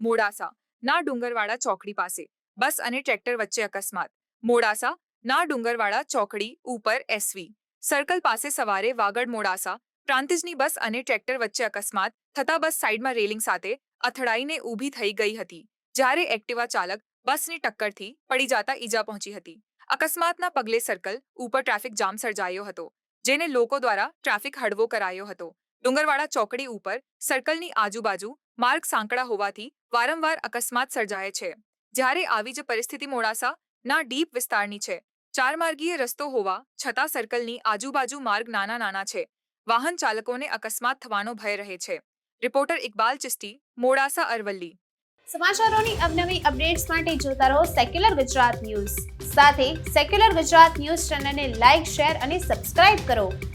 મોડાસા, ના ડુંગરવાડા ચોકડી પાસે. બસ અને ટ્રેક્ટર વચ્ચે અકસ્માત. મોડાસા, ના ડુંગરવાડા ચોકડી ઉપર એસવી. સર્કલ પાસે સવારે વાગડ મોડાસા, પ્રાંતિજની બસ અને ટ્રેક્ટર વચ્ચે અકસ્માત થતા બસ સાઈડમાં રેલિંગ સાથે અથડાઈને ઊભી થઈ ગઈ હતી. જ્યારે એક્ટિવા ચાલક બસની ટક્કરથી પડી જતા ઈજા પહોંચી હતી. અકસ્માતના પગલે સર્કલ ઉપર ટ્રાફિક જામ સર્જાયો હતો, જેને લોકો દ્વારા ટ્રાફિક હળવો કરાયો હતો. ડુંગરવાડા ચોકડી ઉપર સર્કલની આજુબાજુ માર્ગ સાંકડા હોવાથી વારંવાર અકસ્માત સર્જાય છે. જ્યારે આવી જ પરિસ્થિતિ મોડાસા ના ડીપ વિસ્તારની છે. ચાર માર્ગીય રસ્તો હોવા છતાં સર્કલની આજુબાજુ માર્ગ નાના નાના છે. વાહન ચાલકોને અકસ્માત થવાનો ભય રહે છે. રિપોર્ટર ઇકબાલ ચિસ્તી, મોડાસા અરવલ્લી. સમાચારોની અવનવી અપડેટ્સ માટે જોતા રહો સેક્યુલર ગુજરાત ન્યૂઝ. સાથે સેક્યુલર ગુજરાત ન્યૂઝ ચેનલને લાઇક શેર અને સબસ્ક્રાઇબ કરો.